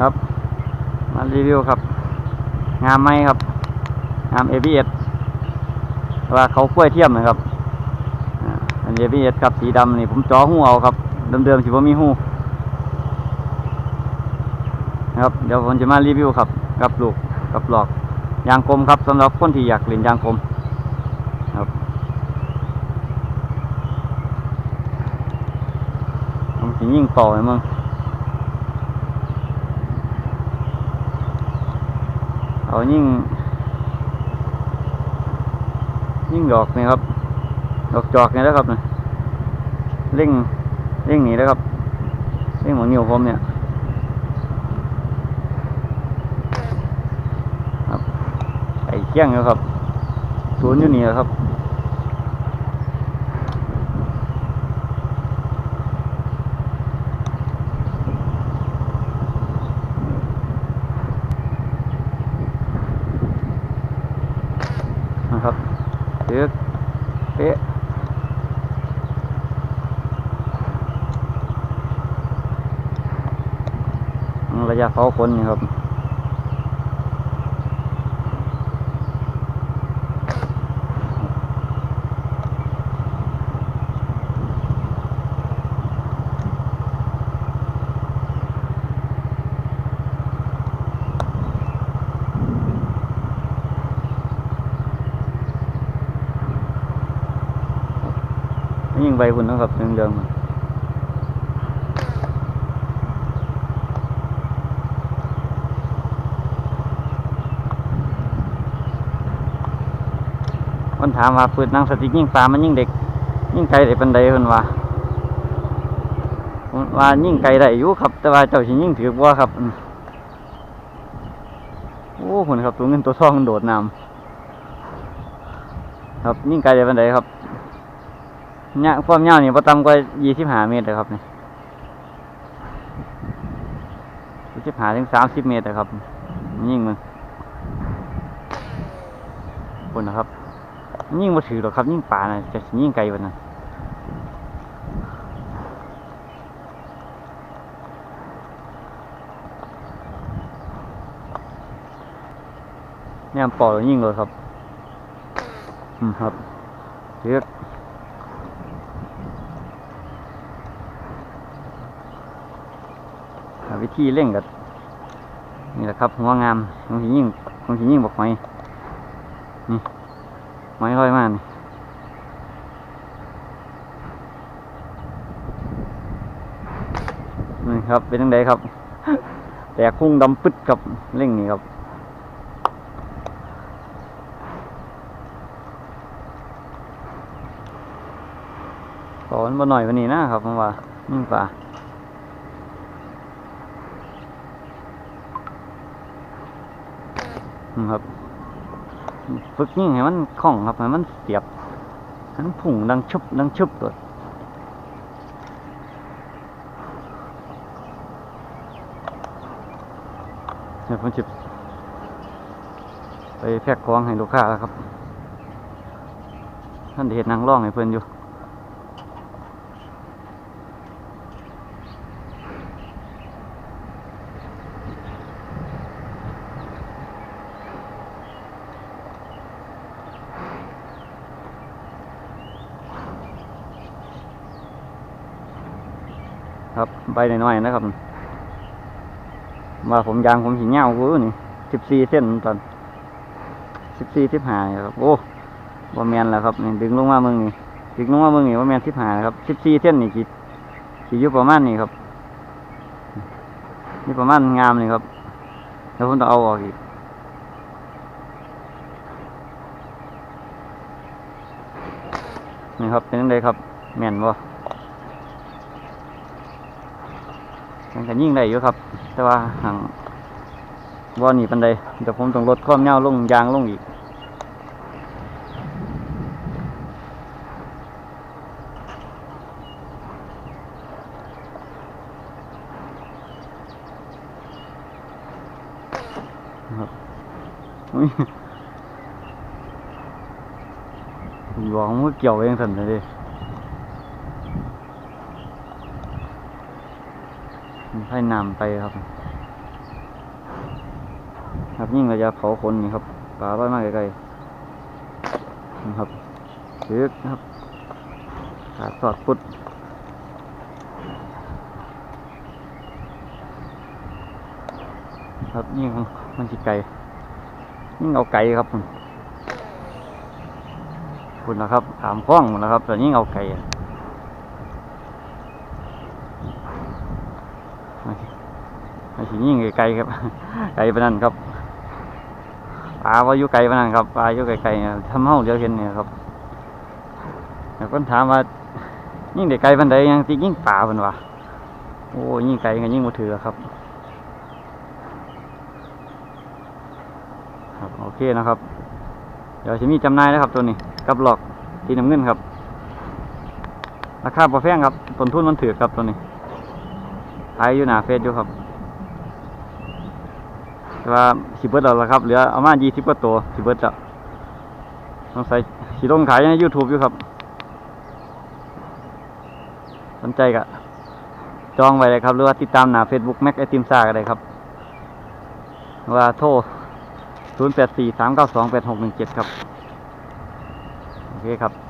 ครับ มารีวิวครับ งามไหมครับ งามเอบีเอสว่าเขากล้วยเทียมนะครับอันเอบีเอสครับสีดำนี่ผมจ่อหูเอาครับ เดิมๆสิว่ามีหูนะครับเดี๋ยวผมจะมารีวิวครับ กับลูกกับหลอกยางกลมครับสำหรับคนที่อยากเล่นยางกลมครับผมสิยิ่งต่อให้มึง เอายิ่ง ยิ่งดอกนี่ครับ ดอกจอกนี่นะครับนะเร่งเร่งหนีแล้วครับเร่งหัวนิ้วผมเนี่ยครับไอ้เกี้ยงแล้วครับสวนอยู่นี่และครับนะครับเดือกเป๊ะระยะเขาคนนี่ครับ ยิ่งใบคุณนะครับเรื่องเดิมคนถามว่าปืนนังสติยิ่งปลามันยิ่งเด็ก ยิ่งไกลได้ปันใดคนว่าว่ายิ่งไกลได้อยู่ครับ แต่ว่าเจ้าสิยิ่งถือว่าครับโอ้คุณครับตัวเงินตัวทองโดดน้ำครับยิ่งไกลได้ปันใดครับ เนี่ยความยาวนี่ประต่ำกว่ายี่สิบห้าเมตรเลยครับนี่ยี่สิบห้าถึงสามสิบเมตรเลยครับยิ่งมึงคนนะครับ ยิ่งมาถือหรอกครับ ยิ่งป่านะจะยิ่งไกลกว่านั้นเนี่ยปล่อยยิ่งเลยครับ อืมครับเลือก หา วิธีเร่งกับนี่แหละครับหัวงามบางทียิ่งบางทียิ่งบอกหอยนี่หอยลอยมานี่นี่ครับ เป็นยังไงครับ แต่คุ้งดำปึ๊ดกับเร่งนี่ครับขอนบ่หน่อยวันนี้นะครับผมว่ายิ่ป่า อืม ครับ ฝึกยิ่งให้มันคล่องครับให้มันเสียบให้มันผุ่งดังชุบดังชุบตัวเดี๋ยวผมจะไปแพ็กของให้ลูกค้าแล้วครับ ท่านได้เห็นนางร่องให้เพื่อนอยู่ ครับ ใบน้อยๆนะครับว่าผมยางผมหิเงากูนี่สิบสี่เส้นตอนสิบสี่สิบห้าครับ โอ้ว่าแมนแล้วครับนี่ดึงลงมาเมึงนี่ดึงลงมาเมึงนี่ว่าแมนสิบห้าครับสิบสี่เส้นนี่กี่กี่ยู่ประมาณนี้ครับนี่ประมาณงามนี่ครับแล้วผมต้องเอาออกอีกนี่ครับเป็นยังไงครับแม่นบ่ มันก็ยิ่งได้อยู่ครับ แต่ว่าห่างบ่อนี่ปันใดเดี๋ยวผมต้องลดความยาวลงยางลงอีกครับอุ๊ยหลวงมือเกี่ยวเองสันเลย ให้นำไปครับ ครับยิ่งระยะเผาคนนี่ครับปลาร้อยมากไกลๆนะครับถึกครับขาดสอดปุดครับยิ่งมันสิไก่ยิ่งเอาไก่ครับคุณคุณนะครับถามคล้องหมดแล้วครับแต่ยิ่งเอาไก่อะ ไม่ใช่ยิ่งไกลๆครับ ไกลปนนั้นครับปลาว่าอยู่ไกลปนนั้นครับปลาอยู่ไกลๆเนี่ยทำเฮาเดียวเห็นเนี่ยครับแต่คนถามว่า ยิ่งเด็กไกลปันใดยังสิยิ่งปลาเพิ่นว่าโอ้ยิ่งไกลก็ยิ่งบ่ถือครับ ครับโอเคนะครับ เดี๋ยวจะมีจำนายนะครับตัวนี้กับหลอกสีน้ำเงินครับราคาประแพงครับต้นทุนมันถือครับตัวนี้ขายอยู่หนาเฟซอยู่ครับ แต่ว่าสิเบิดแล้วล่ะครับ เหลือเอามายี่สิบกว่าตัวสิเบิดแล้วต้องใส่สีลงขายใน YouTube อยู่ครับ สนใจก็จองไว้เลยครับ หรือว่าติดตามหน้า Facebook แม็กไอติมซ่าก็ได้ครับ ว่าโทร0 8 4 3 9 2 8 6 1 7 ครับ โอเคครับ